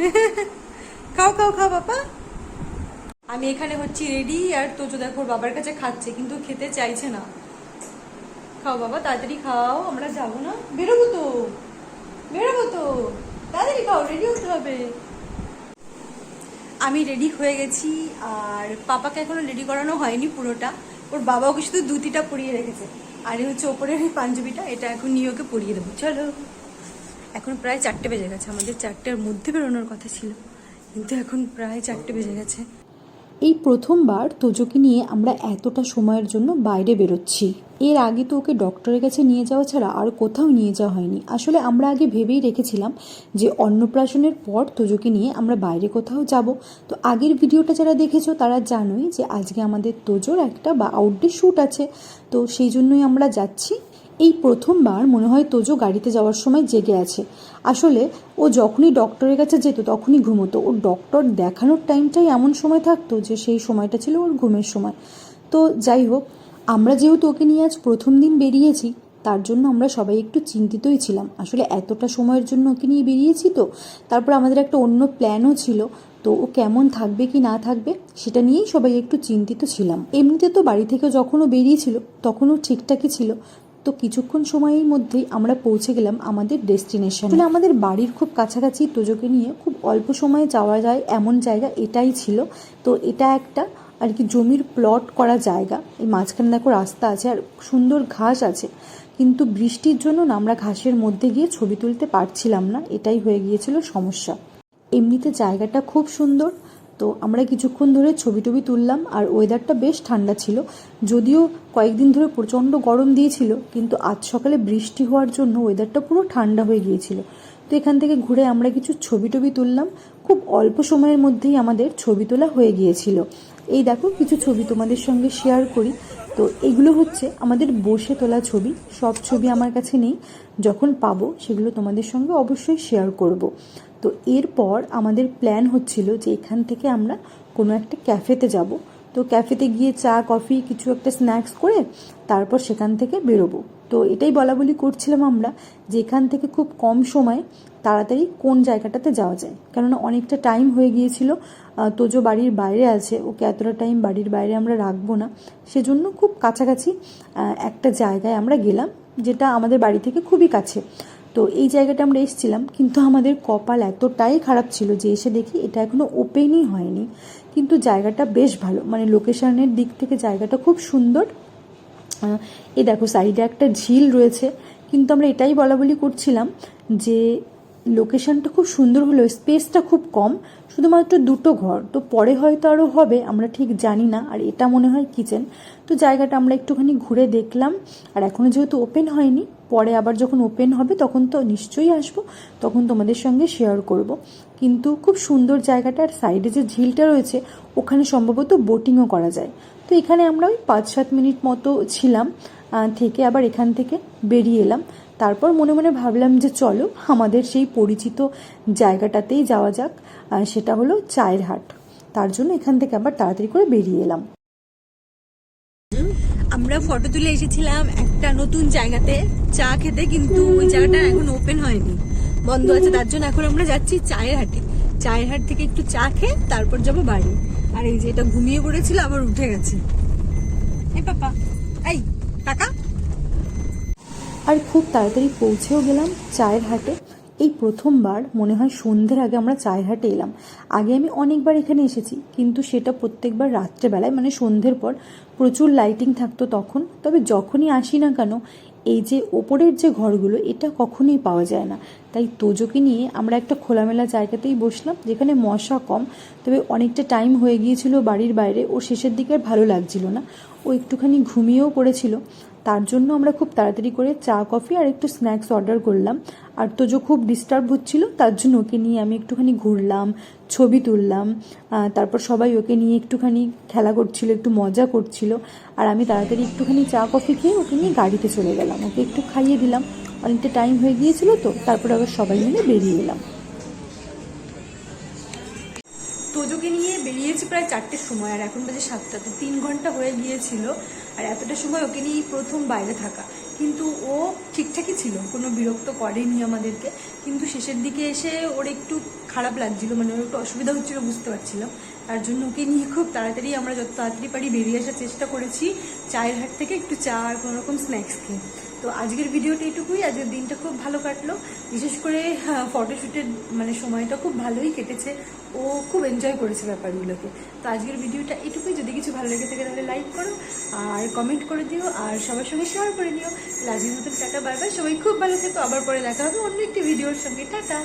খাও খাও খাও, বাবা। আমি এখানে হচ্ছি রেডি আর তোজো দেখো বাবার কাছে খাচ্ছে, কিন্তু খেতে চাইছে না। খাও, বাবা, তাড়াতাড়ি খাও, আমরা যাব না। বেরোবো তো। বেরোবো তো। তাড়াতাড়ি খাও রেডি হতে হবে। আমি রেডি হয়ে গেছি, আর পাপাকে এখনও রেডি করানো হয়নি পুরোটা। ওর বাবা ওকে শুধু দুতিটা পরিয়ে রেখেছে। আর এই হচ্ছে ওপরের এই পাঞ্জাবিটা, এটা এখন নিয়ে ওকে পরিয়ে দেবো। চলো। এখন প্রায় চারটে বেজে গেছে। আমাদের চারটের মধ্যে বেরোনোর কথা ছিল। কিন্তু এখন প্রায় চারটে বেজে গেছে। এই প্রথমবার তোজোকে নিয়ে আমরা এতটা সময়ের জন্য বাইরে বেরোচ্ছি। এর আগে তো ওকে ডক্টরের কাছে নিয়ে যাওয়া ছাড়া আর কোথাও নিয়ে যাওয়া হয়নি। আসলে আমরা আগে ভেবেই রেখেছিলাম যে অন্নপ্রাশনের পর তোজোকে নিয়ে আমরা বাইরে কোথাও যাব। তো আগের ভিডিওটা যারা দেখেছ তারা জানোই যে আজকে আমাদের তোজোর একটা বা আউটডোর শ্যুট আছে। তো সেই জন্যই আমরা যাচ্ছি। এই প্রথমবার মনে হয় তোজো গাড়িতে যাওয়ার সময় জেগে আছে। আসলে ও যখনই ডক্টরের কাছে যেত, তখনই ঘুমোতো। ওর ডক্টর দেখানোর টাইমটাই এমন সময় থাকতো যে সেই সময়টা ছিল ওর ঘুমের সময়। তো যাই হোক, আমরা যেহেতু ওকে নিয়ে আজ প্রথম দিন বেরিয়েছি, তার জন্য আমরা সবাই একটু চিন্তিতই ছিলাম। আসলে এতটা সময়ের জন্য ওকে নিয়ে বেরিয়েছি তো, তারপর আমাদের একটা অন্য প্ল্যানও ছিল। তো ও কেমন থাকবে কি না থাকবে, সেটা নিয়েই সবাই একটু চিন্তিত ছিলাম। এমনিতে তো বাড়ি থেকে যখনও বেরিয়েছিল তখনও ঠিকঠাকই ছিল। তো কিছুক্ষণ সময়ের মধ্যেই আমরা পৌঁছে গেলাম আমাদের ডেস্টিনেশন। আসলে আমাদের বাড়ির খুব কাছাকাছি তোজোকে নিয়ে খুব অল্প সময়ে যাওয়া যায় এমন জায়গা এটাই ছিল। তো এটা একটা আর কি জমির প্লট করা জায়গা। এই মাঝখানে দেখো রাস্তা আছে আর সুন্দর ঘাস আছে। কিন্তু বৃষ্টির জন্য না আমরা ঘাসের মধ্যে গিয়ে ছবি তুলতে পারছিলাম না। এটাই হয়ে গিয়েছিল সমস্যা। এমনিতে জায়গাটা খুব সুন্দর। তো আমরা কিছুক্ষণ ধরে ছবি টবি তুললাম আর ওয়েদারটা বেশ ঠান্ডা ছিল। যদিও কয়েকদিন ধরে প্রচণ্ড গরম দিয়েছিল, কিন্তু আজ সকালে বৃষ্টি হওয়ার জন্য ওয়েদারটা পুরো ঠান্ডা হয়ে গিয়েছিল। তো এখান থেকে ঘুরে আমরা কিছু ছবি টবি তুললাম। খুব অল্প সময়ের মধ্যেই আমাদের ছবি তোলা হয়ে গিয়েছিল। এই দেখো, কিছু ছবি তোমাদের সঙ্গে শেয়ার করি। তো এগুলো হচ্ছে আমাদের বসে তোলা ছবি। সব ছবি আমার কাছে নেই। যখন পাবো সেগুলো তোমাদের সঙ্গে অবশ্যই শেয়ার করব। তো এরপর আমাদের প্ল্যান হচ্ছিল যে এখান থেকে আমরা কোনো একটা ক্যাফেতে যাব। তো ক্যাফেতে গিয়ে চা, কফি, কিছু একটা স্ন্যাক্স করে তারপর সেখান থেকে বেরোবো। তো এটাই বলা বলি করছিলাম আমরা যে এখান থেকে খুব কম সময়ে তাড়াতাড়ি কোন জায়গাটাতে যাওয়া যায়। কেননা অনেকটা টাইম হয়ে গিয়েছিল তোজো বাড়ির বাইরে আছে, ওকে এতটা টাইম বাড়ির বাইরে আমরা রাখব না। সেজন্য খুব কাছাকাছি একটা জায়গায় আমরা গেলাম, যেটা আমাদের বাড়ি থেকে খুবই কাছে। তো এই জায়গাটা আমরা এসেছিলাম, কিন্তু আমাদের কপাল এতটাই খারাপ ছিল যে এসে দেখি এটা এখনও ওপেনই হয়নি। কিন্তু জায়গাটা বেশ ভালো মানে লোকেশনের দিক থেকে জায়গাটা খুব সুন্দর। এ দেখো সাইডে একটা ঝিল রয়েছে, কিন্তু আমরা এটাই বলা বলি করছিলাম যে লোকেশনটা খুব সুন্দর হলেও স্পেসটা খুব কম, শুধুমাত্র দুটো ঘর। তো পরে হয়তো আরও হবে, আমরা ঠিক জানি না, আর এটা মনে হয় কিচেন। তো জায়গাটা আমরা একটুখানি ঘুরে দেখলাম, আর এখনও যেহেতু ওপেন হয়নি, পরে আবার যখন ওপেন হবে তখন তো নিশ্চয়ই আসব, তখন তোমাদের সঙ্গে শেয়ার করব। কিন্তু খুব সুন্দর জায়গাটা আর সাইডে যে ঝিলটা রয়েছে, ওখানে সম্ভবত বোটিংও করা যায়। তো এখানে আমরা ওই পাঁচ সাত মিনিট মতো ছিলাম থেকে আবার এখান থেকে বেরিয়ে এলাম। তারপর মনে মনে ভাবলাম যে চলো, আমাদের সেই পরিচিত জায়গাটাতেই যাওয়া যাক। সেটা হলো চায়ের হাট। তার জন্য এখান থেকে আবার তাড়াতাড়ি করে বেরিয়ে এলাম। আমরা ফটো তুলে এসেছিলাম একটা নতুন জায়গাতে। চা খেতে কিন্তু ওই জায়গাটা এখন ওপেন হয়নি। বন্ধ আছে, তার জন্য এখন আমরা যাচ্ছি চায়ের হাটে। চায়ের হাট থেকে একটু চা খেয়ে তারপর যাব বাড়ি। আর এই যে এটা ঘুমিয়ে পড়েছিল, আবার উঠে গেছে। এই পাপা। টাকা। আর খুব তাড়াতাড়ি পৌঁছেও গেলাম চায়ের হাটে। এই প্রথমবার মনে হয় সন্ধ্যের আগে আমরা চায়ের হাটে এলাম। আগে আমি অনেকবার এখানে এসেছি, কিন্তু সেটা প্রত্যেকবার রাত্রেবেলায় মানে সন্ধ্যের পর প্রচুর লাইটিং থাকতো তখন। তবে যখনই আসি না কেন, এই যে ওপরের যে ঘরগুলো, এটা কখনোই পাওয়া যায় না। তাই তোজোকে নিয়ে আমরা একটা খোলামেলা জায়গাতেই বসলাম, যেখানে মশা কম, তবে অনেকটা টাইম হয়ে গিয়েছিল বাড়ির বাইরে ও শেষের দিকে আর ভালো লাগছিল না। ও একটুখানি ঘুমিয়েও পড়েছিল। তার জন্য আমরা খুব তাড়াতাড়ি করে চা, কফি আর একটু স্ন্যাক্স অর্ডার করলাম। আর তোজো খুব ডিস্টার্ব হচ্ছিল, তার জন্য ওকে নিয়ে আমি একটুখানি ঘুরলাম, ছবি তুললাম তারপর সবাই ওকে নিয়ে একটুখানি খেলা করছিল, একটু মজা করছিল। আর আমি তাড়াতাড়ি একটুখানি চা, কফি খেয়ে ওকে নিয়ে গাড়িতে চলে গেলাম। ওকে একটু খাইয়ে দিলাম। অনেকটা টাইম হয়ে গিয়েছিল তো, তারপরে আবার সবাই মিলে বেরিয়ে এলাম। তোজোকে নিয়ে বেরিয়েছি প্রায় চারটের সময়, আর এখন বাজে সাতটাতে তিন ঘণ্টা হয়ে গিয়েছিল, আর এতটা সময় ওকে নিয়ে প্রথম বাইরে থাকা। কিন্তু ও ঠিকঠাকই ছিল, কোনো বিরক্ত করেনি আমাদেরকে, কিন্তু শেষের দিকে এসে ওর একটু খারাপ লাগছিল মানে ওর একটু অসুবিধা হচ্ছিল, বুঝতে পারছিলাম। তার জন্য ওকে নিয়ে খুব তাড়াতাড়ি আমরা যত তাড়াতাড়ি পারি বেরিয়ে আসার চেষ্টা করেছি, চায়ের হাট থেকে একটু চা আর কোনোরকম স্ন্যাক্স খেয়ে। তো আজকের ভিডিওটা এটুকুই। আজকের দিনটা খুব ভালো কাটলো। বিশেষ করে ফটোশ্যুটের মানে সময়টা খুব ভালোই কেটেছে। ও খুব এনজয় করেছে ব্যাপারগুলোকে। তো আজকের ভিডিওটা এটুকুই। যদি কিছু ভালো লেগে থাকে তাহলে লাইক করো, আর কমেন্ট করে দিও, আর সবার সঙ্গে শেয়ার করে দিও লাজের মতন টাটা বাই সবাই খুব ভালো থেকো। আবার পরে দেখা হবে অন্য একটি ভিডিওর সঙ্গে। টাটা!